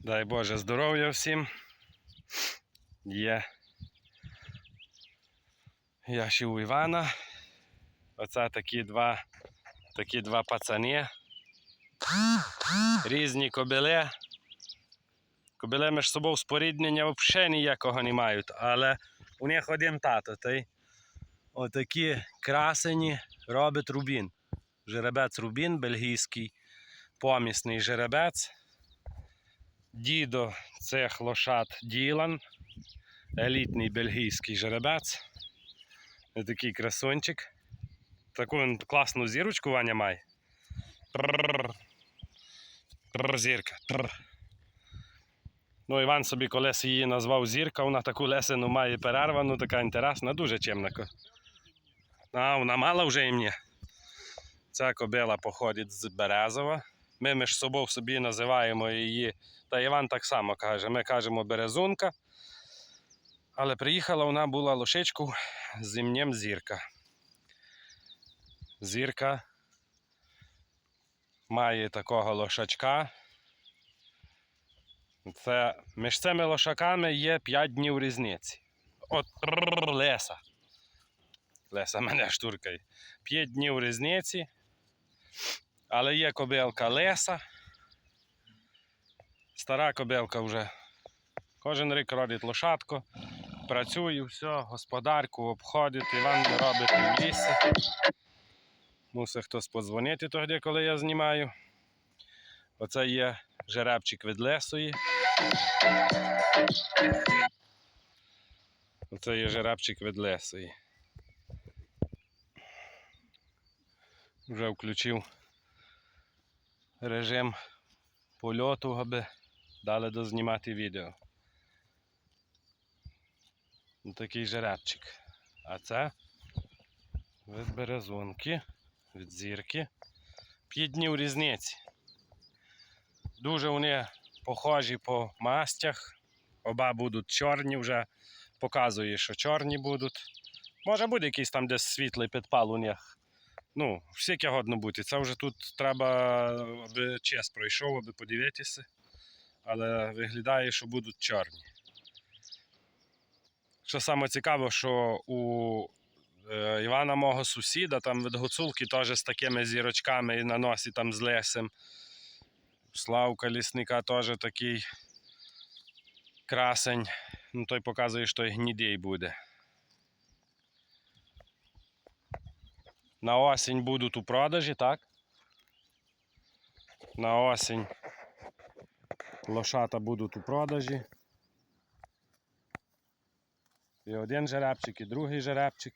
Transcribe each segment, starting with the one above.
Дай Боже здоров'я всім. Є. Я ще у Івана. Оце такі два, такі два пацани. Різні кобили. Кобили між собою споріднення взагалі ніякого не мають, але у них один тато. Той отакі красені робить рубін. Жеребець рубін, бельгійський, помісний жеребець. Дідо цих лошад Ділан, елітний бельгійський жеребець. Такий красунчик. Таку він класну зірочку Ваня має. Трррр. Зірка. Трррр. Ну, Іван собі колись її назвав зірка, вона таку лесену має перервану, така інтересна, дуже чимна. А, вона мала вже ім'я. Ця кобила походить з Березова. Ми між собою собі називаємо її, та Іван так само каже, ми кажемо Березунка. Але приїхала вона була лошичку з ім'ям Зірка. Зірка має такого лошачка. Це між цими лошаками є 5 днів різниці. От леса. Леса мене штуркає. 5 днів різниці. Але є кобилка Леса. Стара кобилка вже кожен рік родить лошадку. Працює, все, господарку обходить, Іван робить в лісі. Мусить хтось подзвонити тоді, коли я знімаю. Оце є жеребчик від лесої. Оце є жеребчик від лесої. Вже включив режим польоту, аби дали дознімати відео. Такий жеребчик. А це від березунки, від зірки. П'ять днів різниці. Дуже вони похожі по мастях. Оба будуть чорні вже. Показує, що чорні будуть. Може буде якийсь там десь світлий підпал у них. Ну, всяке годно бути. Це вже тут треба, аби час пройшов, аби подивитися. Але виглядає, що будуть чорні. Що саме цікаво, що у е, Івана мого сусіда, там від гуцулки теж з такими зірочками і на носі там з лесем. Славка лісника теж такий красень. Ну, той показує, що й гнідій буде. На осінь будуть у продажі, так? На осінь лошата будуть у продажі. І один жеребчик, і другий жеребчик.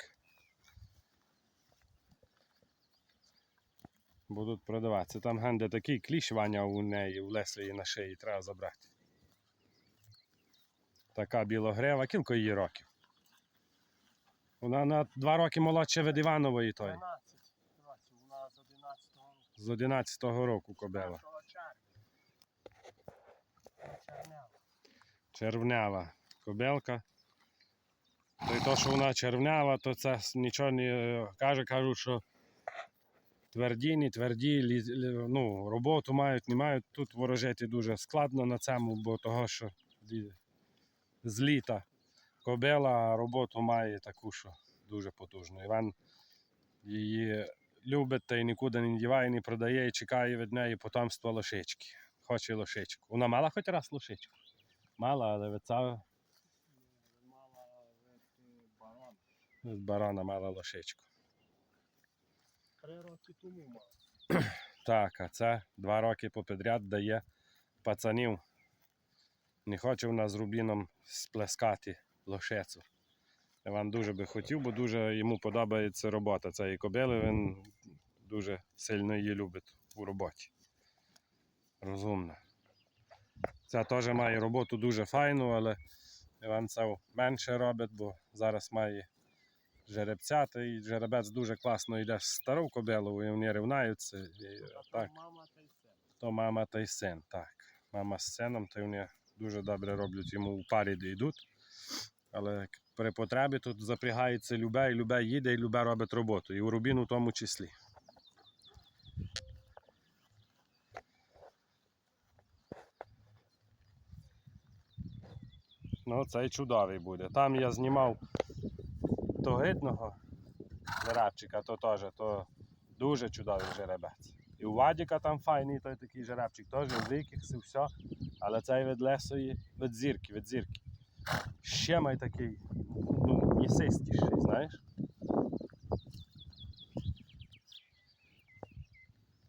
Будуть продаватися. Там генде такий кліщ Ваня у неї, у Леслії на шиї треба забрати. Така білогрева, кілька її років. Вона на два роки молодша від Іванової той. 12 років, у нас 11 З 11-го року. Червня. Червнява кобилка. То й то, що вона червнява, то це нічого не каже, кажуть, що тверді, не тверді, ну, роботу мають, не мають. Тут ворожити дуже складно на цьому, бо того, що з літа кобила а роботу має таку, що дуже потужну. Іван її любить та й нікуди не діває, не продає і чекає від неї потомства лошички. Хоче лошичку. Вона мала хоч раз лошичку? Мала, але від цього Мала від барон. від барана мала лошичку. Три роки тому мала. Так, а це два роки попідряд дає пацанів. Не хоче вона з Рубіном сплескати лошецю. Іван дуже би хотів, бо дуже йому подобається робота цієї кобили. Він дуже сильно її любить у роботі. Розумна. Ця теж має роботу дуже файну, але Іван це менше робить, бо зараз має жеребця, та й жеребець дуже класно йде з стару кобилу, і вони рівнаються. І, так, то мама та й син, так. Мама з сином, то вони дуже добре роблять йому у парі, де йдуть. Але при потребі тут запрягається любе, і любе їде, і любе робить роботу. І у Рубіну в тому числі. Ну, цей чудовий буде. Там я знімав тогидного жеребчика, то теж то дуже чудовий жеребець. І у Вадіка там файний той такий жеребчик, теж великих, все, все. Але цей від лесої, від зірки, від зірки. Ще май такий, ну, місистіший, знаєш.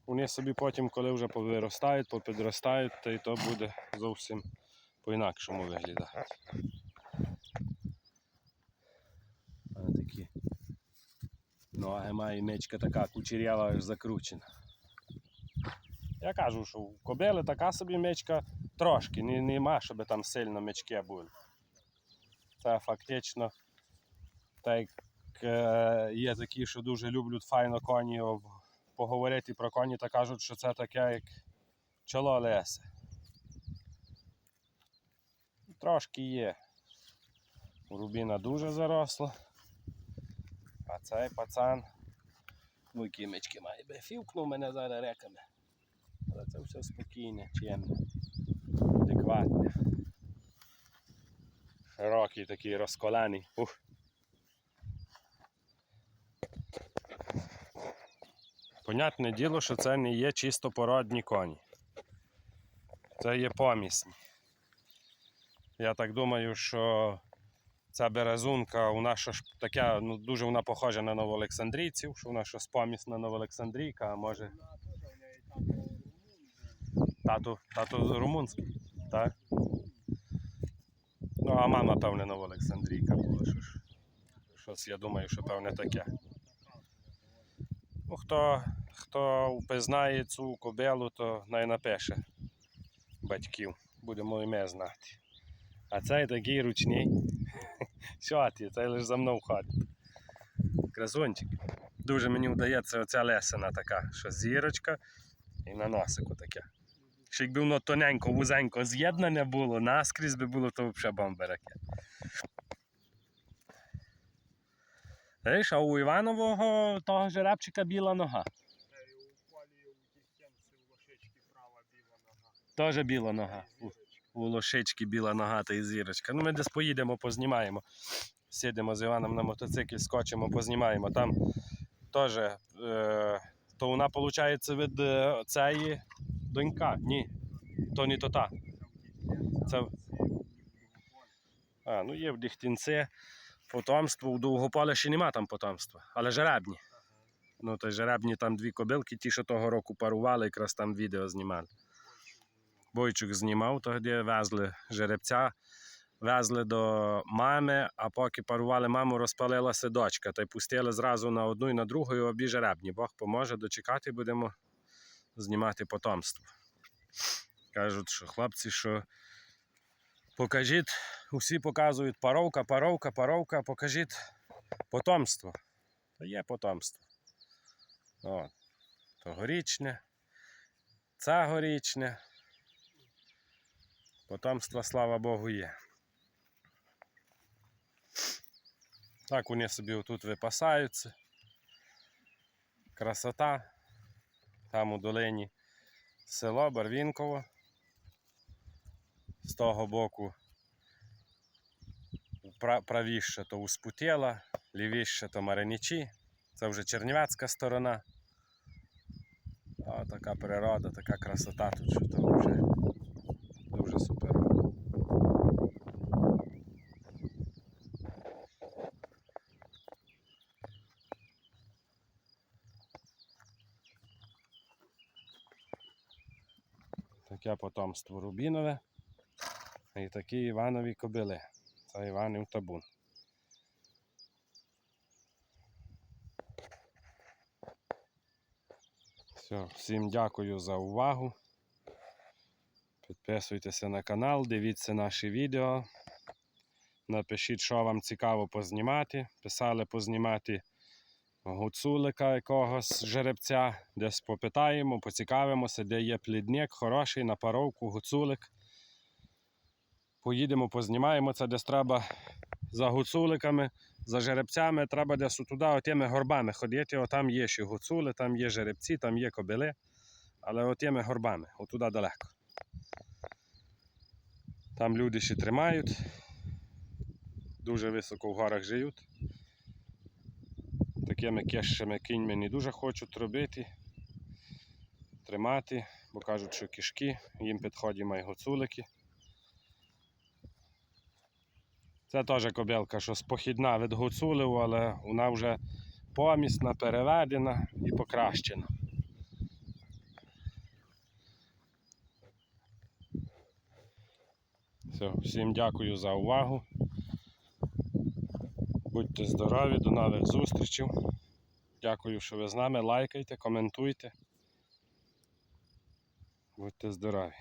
Вони собі потім, коли вже повиростають, попідростають, то й то буде зовсім по-інакшому виглядати. А такі ноги має мечка така кучерява закручена. Я кажу, що у кобили така собі мечка трошки, не, нема, щоб там сильно мечки були. Це фактично так е, є такі, що дуже люблять файно коні поговорити про коні та кажуть, що це таке як чоло лесе. Трошки є. Рубіна дуже заросла. А цей пацан. Ну, які мечки має би. Фівкнув мене зараз реками. Але це все спокійне, чемне, адекватне. Широкий такий розколений. Ух. Понятне діло, що це не є чисто породні коні. Це є помісні. Я так думаю, що ця березунка у нас ж така, ну дуже вона похожа на новоолександрійців, що вона щось помісна новоолександрійка, а може тато, тато румунський, так? Ну, а мама, певне, новоолександрійка була. Що ж. Щось я думаю, що певне таке. Ну, хто, хто впізнає цю кобилу, то най напише батьків. Будемо і ми знати. А цей такий ручний. Що ти, цей лише за мною ходить. Красунчик. Дуже мені вдається оця лесена така, що зірочка і на носику таке. Що якби воно тоненько, вузенько з'єднане було, наскрізь би було, то взагалі бомба ракет. Знаєш, а у Іванового того жеребчика біла нога. Теж біла нога. У, у лошички біла нога та і зірочка. Ну ми десь поїдемо, познімаємо. Сідемо з Іваном на мотоциклі, скочимо, познімаємо. Там теж, е, то вона, виходить, від е, цієї донька. Ні, то не то та. Це- А, ну є в Дихтінці потомство, у Довгополі ще нема там потомства, але жеребні. Ну, то жеребні там дві кобилки, ті, що того року парували, якраз там відео знімали. Бойчук знімав, тоді везли жеребця, везли до мами, а поки парували маму, розпалилася дочка. Та й пустили зразу на одну і на другу і обі жеребні. Бог поможе, дочекати будемо знімати потомство. Кажуть, що хлопці, що покажіть, усі показують паровка, паровка, паровка, покажіть потомство. Та є потомство. О, тогорічне, цегорічне. Потомство, слава Богу, є. Так вони собі отут випасаються. Красота. Там у долині село Барвінково. З того боку правіше то Успутєла, лівіше то Маринічі. Це вже Чернівецька сторона. О, така природа, така красота тут, що то вже дуже супер. Таке потомство Рубінове і такі Іванові кобили. Це Іванів табун. Все, всім дякую за увагу. Підписуйтеся на канал, дивіться наші відео. Напишіть, що вам цікаво познімати. Писали познімати гуцулика якогось жеребця. Десь попитаємо, поцікавимося, де є плідник хороший на паровку, гуцулик. Поїдемо, познімаємо це, десь треба за гуцуликами, за жеребцями, треба десь туди отими горбами ходити. Отам є ще гуцули, там є жеребці, там є кобили. Але отими горбами, отуди далеко. Там люди ще тримають. дуже високо в горах живуть. Такими кещими кіньми не дуже хочуть робити, тримати, бо кажуть, що кишки, їм підходять мої гуцулики. Це теж кобилка, що спохідна від гуцулів, але вона вже помісна, переведена і покращена. Все, всім дякую за увагу. Будьте здорові, до нових зустрічей. Дякую, що ви з нами. Лайкайте, коментуйте. Будьте здорові.